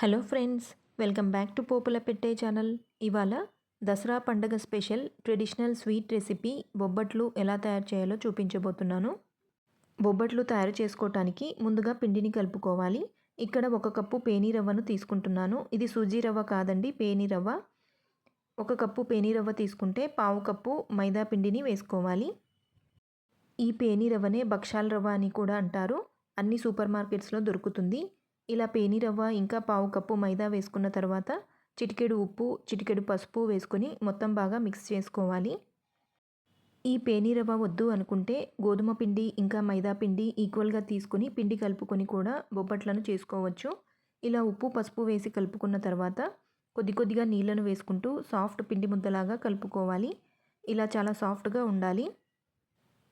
Hello friends welcome back to Popula Pette channel. ఇవాళ దసరా పండగ special traditional sweet recipe బొబ్బట్లు ఎలా తయారు చేయాలో చూపించబోతున్నాను. బొబ్బట్లు తయారు చేసుకోవటానికి ముందుగా పిండిని కలుపుకోవాలి. ఇక్కడ ఒక కప్పు పేనీ రవ్వను తీసుకుంటున్నాను. ఇది సూజీ రవ్వ కాదండి పేనీ రవ్వ. ఒక కప్పు పేనీ రవ్వ తీసుకుంటే పావు కప్పు మైదా పిండిని వేసుకోవాలి. ఈ పేనీ రవ్వనే బక్షాల రవ్వ అని కూడా అంటారు. అన్ని సూపర్ మార్కెట్స్లో దొరుకుతుంది. ఇలా పేనిరవ్వ ఇంకా పావు కప్పు మైదా వేసుకున్న తర్వాత చిటికెడు ఉప్పు చిటికెడు పసుపు వేసుకొని మొత్తం బాగా మిక్స్ చేసుకోవాలి. ఈ పేనిరవ్వ వద్దు అనుకుంటే గోధుమ పిండి ఇంకా మైదా పిండి ఈక్వల్గా తీసుకుని పిండి కలుపుకొని కూడా బొబ్బట్లను చేసుకోవచ్చు. ఇలా ఉప్పు పసుపు వేసి కలుపుకున్న తర్వాత కొద్ది కొద్దిగా నీళ్ళను వేసుకుంటూ సాఫ్ట్ పిండి ముద్దలాగా కలుపుకోవాలి. ఇలా చాలా సాఫ్ట్గా ఉండాలి.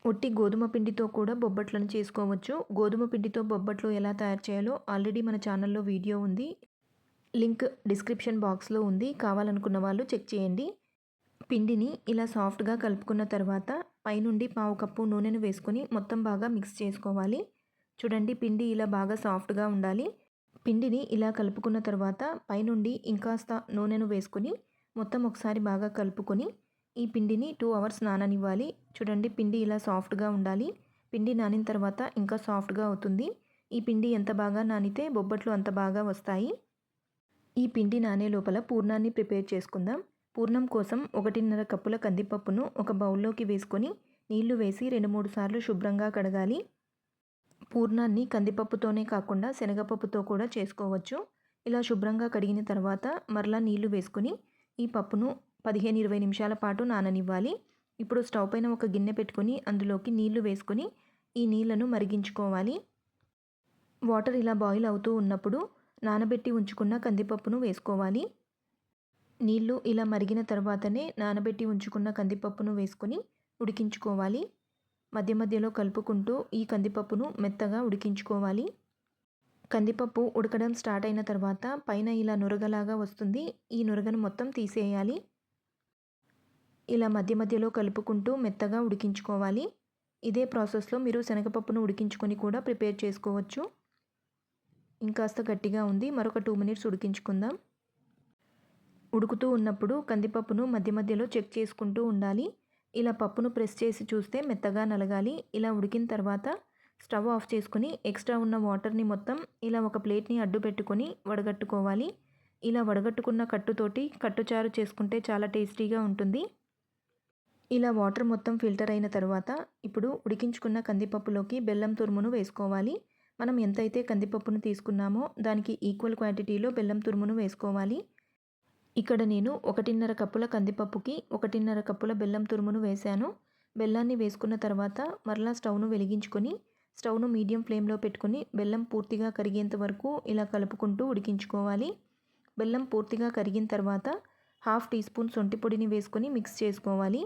ఒట్టి గోధుమ పిండితో కూడా బొబ్బట్లను చేసుకోవచ్చు. గోధుమ పిండితో బొబ్బట్లు ఎలా తయారు చేయాలో ఆల్రెడీ మన ఛానల్లో వీడియో ఉంది. లింక్ డిస్క్రిప్షన్ బాక్స్లో ఉంది. కావాలనుకున్న వాళ్ళు చెక్ చేయండి. పిండిని ఇలా సాఫ్ట్గా కలుపుకున్న తర్వాత పైనుండి పావు కప్పు నూనెను వేసుకొని మొత్తం బాగా మిక్స్ చేసుకోవాలి. చూడండి పిండి ఇలా బాగా సాఫ్ట్గా ఉండాలి. పిండిని ఇలా కలుపుకున్న తర్వాత పైనుండి ఇంకాస్త నూనెను వేసుకొని మొత్తం ఒకసారి బాగా కలుపుకొని ఈ పిండిని టూ అవర్స్ నాననివ్వాలి. చూడండి పిండి ఇలా సాఫ్ట్గా ఉండాలి. పిండి నానిన తర్వాత ఇంకా సాఫ్ట్గా అవుతుంది. ఈ పిండి ఎంత బాగా నానితే బొబ్బట్లు అంత బాగా వస్తాయి. ఈ పిండి నానే లోపల పూర్ణాన్ని ప్రిపేర్ చేసుకుందాం. పూర్ణం కోసం ఒకటిన్నర కప్పుల కందిపప్పును ఒక బౌల్లోకి వేసుకొని నీళ్ళు వేసి రెండు మూడు సార్లు శుభ్రంగా కడగాలి. పూర్ణాన్ని కందిపప్పుతోనే కాకుండా శనగపప్పుతో కూడా చేసుకోవచ్చు. ఇలా శుభ్రంగా కడిగిన తర్వాత మరలా నీళ్ళు వేసుకొని ఈ పప్పును పదిహేను ఇరవై నిమిషాల పాటు నాననివ్వాలి. ఇప్పుడు స్టవ్ పైన ఒక గిన్నె పెట్టుకొని అందులోకి నీళ్ళు వేసుకొని ఈ నీళ్ళను మరిగించుకోవాలి. వాటర్ ఇలా బాయిల్ అవుతూ ఉన్నప్పుడు నానబెట్టి ఉంచుకున్న కందిపప్పును వేసుకోవాలి. నీళ్ళు ఇలా మరిగిన తర్వాతనే నానబెట్టి ఉంచుకున్న కందిపప్పును వేసుకొని ఉడికించుకోవాలి. మధ్య మధ్యలో కలుపుకుంటూ ఈ కందిపప్పును మెత్తగా ఉడికించుకోవాలి. కందిపప్పు ఉడకడం స్టార్ట్ అయిన తర్వాత పైన ఇలా నురగలాగా వస్తుంది. ఈ నురగను మొత్తం తీసేయాలి. ఇలా మధ్య మధ్యలో కలుపుకుంటూ మెత్తగా ఉడికించుకోవాలి. ఇదే ప్రాసెస్లో మీరు శనగపప్పును ఉడికించుకొని కూడా ప్రిపేర్ చేసుకోవచ్చు. ఇంకాస్త గట్టిగా ఉంది. మరొక టూ మినిట్స్ ఉడికించుకుందాం. ఉడుకుతూ ఉన్నప్పుడు కందిపప్పును మధ్య మధ్యలో చెక్ చేసుకుంటూ ఉండాలి. ఇలా పప్పును ప్రెస్ చేసి చూస్తే మెత్తగా నలగాలి. ఇలా ఉడికిన తర్వాత స్టవ్ ఆఫ్ చేసుకుని ఎక్స్ట్రా ఉన్న వాటర్ని మొత్తం ఇలా ఒక ప్లేట్ని అడ్డు పెట్టుకొని వడగట్టుకోవాలి. ఇలా వడగట్టుకున్న కట్టుతోటి కట్టుచారు చేసుకుంటే చాలా టేస్టీగా ఉంటుంది. ఇలా వాటర్ మొత్తం ఫిల్టర్ అయిన తర్వాత ఇప్పుడు ఉడికించుకున్న కందిపప్పులోకి బెల్లం తురుమును వేసుకోవాలి. మనం ఎంతైతే కందిపప్పును తీసుకున్నామో దానికి ఈక్వల్ క్వాంటిటీలో బెల్లం తురుమును వేసుకోవాలి. ఇక్కడ నేను ఒకటిన్నర కప్పుల కందిపప్పుకి ఒకటిన్నర కప్పుల బెల్లం తురుమును వేశాను. బెల్లాన్ని వేసుకున్న తర్వాత మరలా స్టవ్ను వెలిగించుకొని స్టవ్ను మీడియం ఫ్లేమ్లో పెట్టుకొని బెల్లం పూర్తిగా కరిగేంత వరకు ఇలా కలుపుకుంటూ ఉడికించుకోవాలి. బెల్లం పూర్తిగా కరిగిన తర్వాత హాఫ్ టీ స్పూన్ సొంటి పొడిని వేసుకొని మిక్స్ చేసుకోవాలి.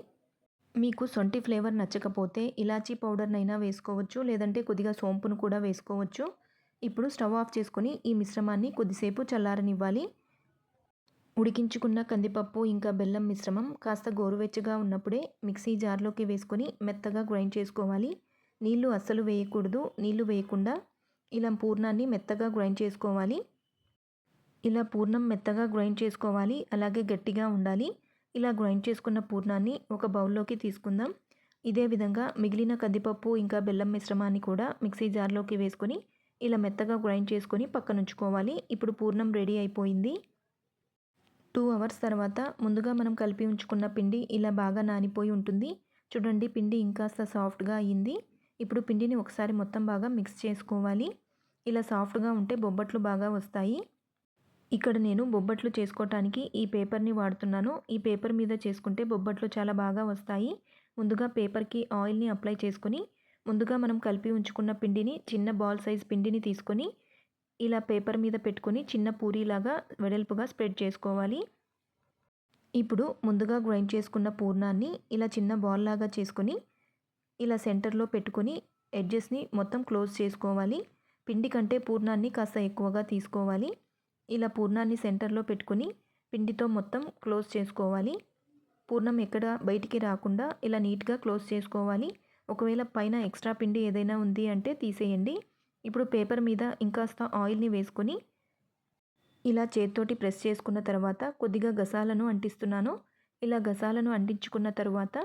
మీకు సొంటి ఫ్లేవర్ నచ్చకపోతే ఇలాచీ పౌడర్నైనా వేసుకోవచ్చు లేదంటే కొద్దిగా సోంపును కూడా వేసుకోవచ్చు. ఇప్పుడు స్టవ్ ఆఫ్ చేసుకొని ఈ మిశ్రమాన్ని కొద్దిసేపు చల్లారనివ్వాలి. ఉడికించుకున్న కందిపప్పు ఇంకా బెల్లం మిశ్రమం కాస్త గోరువెచ్చగా ఉన్నప్పుడే మిక్సీ జార్లోకి వేసుకొని మెత్తగా గ్రైండ్ చేసుకోవాలి. నీళ్ళు అస్సలు వేయకూడదు. నీళ్ళు వేయకుండా ఇలా పూర్ణాన్ని మెత్తగా గ్రైండ్ చేసుకోవాలి. ఇలా పూర్ణం మెత్తగా గ్రైండ్ చేసుకోవాలి. అలాగే గట్టిగా ఉండాలి. ఇలా గ్రైండ్ చేసుకున్న పూర్ణాన్ని ఒక బౌల్లోకి తీసుకుందాం. ఇదే విధంగా మిగిలిన కందిపప్పు ఇంకా బెల్లం మిశ్రమాన్ని కూడా మిక్సీ జార్లోకి వేసుకొని ఇలా మెత్తగా గ్రైండ్ చేసుకొని పక్కనుంచుకోవాలి. ఇప్పుడు పూర్ణం రెడీ అయిపోయింది. టూ అవర్స్ తర్వాత ముందుగా మనం కలిపి ఉంచుకున్న పిండి ఇలా బాగా నానిపోయి ఉంటుంది. చూడండి పిండి ఇంకాస్త సాఫ్ట్గా అయ్యింది. ఇప్పుడు పిండిని ఒకసారి మొత్తం బాగా మిక్స్ చేసుకోవాలి. ఇలా సాఫ్ట్గా ఉంటే బొబ్బట్లు బాగా వస్తాయి. ఇక్కడ నేను బొబ్బట్లు చేసుకోవటానికి ఈ పేపర్ని వాడుతున్నాను. ఈ పేపర్ మీద చేసుకుంటే బొబ్బట్లు చాలా బాగా వస్తాయి. ముందుగా పేపర్కి ఆయిల్ని అప్లై చేసుకొని ముందుగా మనం కలిపి ఉంచుకున్న పిండిని చిన్న బాల్ సైజ్ పిండిని తీసుకొని ఇలా పేపర్ మీద పెట్టుకొని చిన్న పూరీలాగా వెడల్పుగా స్ప్రెడ్ చేసుకోవాలి. ఇప్పుడు ముందుగా గ్రైండ్ చేసుకున్న పూర్ణాన్ని ఇలా చిన్న బాల్ లాగా చేసుకొని ఇలా సెంటర్లో పెట్టుకొని ఎడ్జెస్ని మొత్తం క్లోజ్ చేసుకోవాలి. పిండి కంటే పూర్ణాన్ని కాస్త ఎక్కువగా తీసుకోవాలి. ఇలా పూర్ణాన్ని సెంటర్లో పెట్టుకుని పిండితో మొత్తం క్లోజ్ చేసుకోవాలి. పూర్ణం ఎక్కడ బయటికి రాకుండా ఇలా నీట్గా క్లోజ్ చేసుకోవాలి. ఒకవేళ పైన ఎక్స్ట్రా పిండి ఏదైనా ఉంది అంటే తీసేయండి. ఇప్పుడు పేపర్ మీద ఇంకాస్త ఆయిల్ని వేసుకొని ఇలా చేత్తోటి ప్రెస్ చేసుకున్న తర్వాత కొద్దిగా గసాలను అంటిస్తున్నాను. ఇలా గసాలను అంటించుకున్న తర్వాత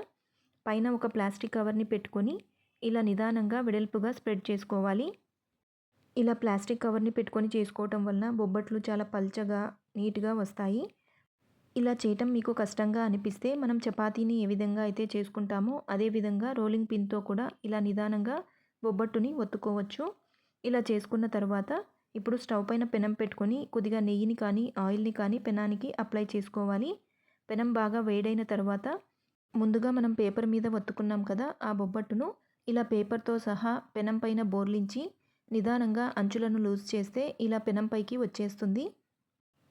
పైన ఒక ప్లాస్టిక్ కవర్ని పెట్టుకొని ఇలా నిదానంగా వెడల్పుగా స్ప్రెడ్ చేసుకోవాలి. ఇలా ప్లాస్టిక్ కవర్ని పెట్టుకొని చేసుకోవటం వలన బొబ్బట్లు చాలా పల్చగా నీట్గా వస్తాయి. ఇలా చేయటం మీకు కష్టంగా అనిపిస్తే మనం చపాతీని ఏ విధంగా అయితే చేసుకుంటామో అదే విధంగా రోలింగ్ పిన్తో కూడా ఇలా నిదానంగా బొబ్బట్టుని ఒత్తుకోవచ్చు. ఇలా చేసుకున్న తర్వాత ఇప్పుడు స్టవ్ పైన పెనం పెట్టుకొని కొద్దిగా నెయ్యిని కానీ ఆయిల్ని కానీ పెనానికి అప్లై చేసుకోవాలి. పెనం బాగా వేడైన తర్వాత ముందుగా మనం పేపర్ మీద ఒత్తుకున్నాం కదా ఆ బొబ్బట్టును ఇలా పేపర్తో సహా పెనం పైన బోర్లించి నిదానంగా అంచులను లూజ్ చేస్తే ఇలా పెనం పైకి వచ్చేస్తుంది.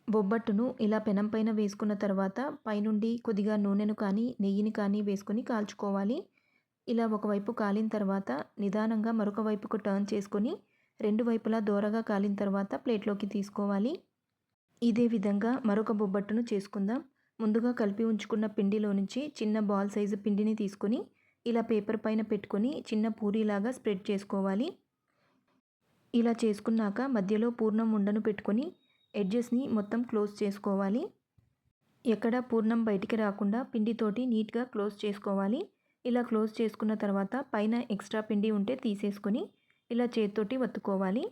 బొబ్బట్టును ఇలా పెనం పైన వేసుకున్న తర్వాత పైనుండి కొద్దిగా నూనెను కానీ నెయ్యిని కానీ వేసుకొని కాల్చుకోవాలి. ఇలా ఒకవైపు కాలిన తర్వాత నిదానంగా మరొక వైపుకు టర్న్ చేసుకొని రెండు వైపులా దోరగా కాలిన తర్వాత ప్లేట్లోకి తీసుకోవాలి. ఇదే విధంగా మరొక బొబ్బట్టును చేసుకుందాం. ముందుగా కలిపి ఉంచుకున్న పిండిలో నుంచి చిన్న బాల్ సైజు పిండిని తీసుకొని ఇలా పేపర్ పైన పెట్టుకొని చిన్న పూరీలాగా స్ప్రెడ్ చేసుకోవాలి. ఇలా చేసుకున్నాక మధ్యలో పూర్ణం ఉండను పెట్టుకొని ఎడ్జెస్ని మొత్తం క్లోజ్ చేసుకోవాలి. ఎక్కడ పూర్ణం బయటికి రాకుండా పిండితోటి నీట్గా క్లోజ్ చేసుకోవాలి. ఇలా క్లోజ్ చేసుకున్న తర్వాత పైన ఎక్స్ట్రా పిండి ఉంటే తీసేసుకొని ఇలా చేత్తోటి వత్తుకోవాలి.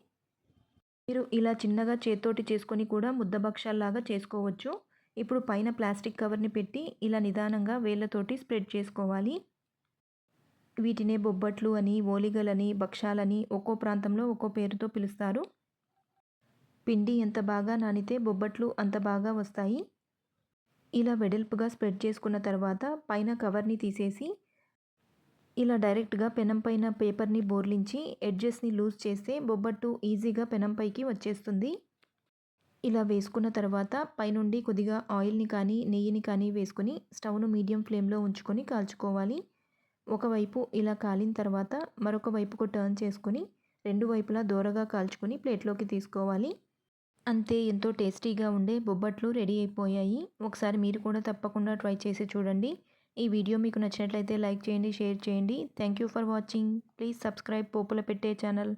మీరు ఇలా చిన్నగా చేత్తోటి చేసుకొని కూడా ముద్దభక్షాల్లాగా చేసుకోవచ్చు. ఇప్పుడు పైన ప్లాస్టిక్ కవర్ని పెట్టి ఇలా నిదానంగా వేళ్ళతోటి స్ప్రెడ్ చేసుకోవాలి. వీటినే బొబ్బట్లు అని ఓలిగలని భక్షాలని ఒక్కో ప్రాంతంలో ఒక్కో పేరుతో పిలుస్తారు. పిండి ఎంత బాగా నానితే బొబ్బట్లు అంత బాగా వస్తాయి. ఇలా వెడల్పుగా స్ప్రెడ్ చేసుకున్న తర్వాత పైన కవర్ని తీసేసి ఇలా డైరెక్ట్గా పెనం పైన పేపర్ని బోర్లించి ఎడ్జెస్ని లూజ్ చేస్తే బొబ్బట్టు ఈజీగా పెనం పైకి వచ్చేస్తుంది. ఇలా వేసుకున్న తర్వాత పైనుండి కొద్దిగా ఆయిల్ని కానీ నెయ్యిని కానీ వేసుకొని స్టవ్ను మీడియం ఫ్లేమ్లో ఉంచుకొని కాల్చుకోవాలి. ఒకవైపు ఇలా కాలిన తర్వాత మరొక వైపుకు టర్న్ చేసుకొని రెండు వైపులా దూరగా కాల్చుకొని ప్లేట్లోకి తీసుకోవాలి. అంతే ఎంతో టేస్టీగా ఉండే బొబ్బట్లు రెడీ అయిపోయాయి. ఒకసారి మీరు కూడా తప్పకుండా ట్రై చేసి చూడండి. ఈ వీడియో మీకు నచ్చినట్లయితే లైక్ చేయండి షేర్ చేయండి. Thank you for watching please subscribe Popula Pette channel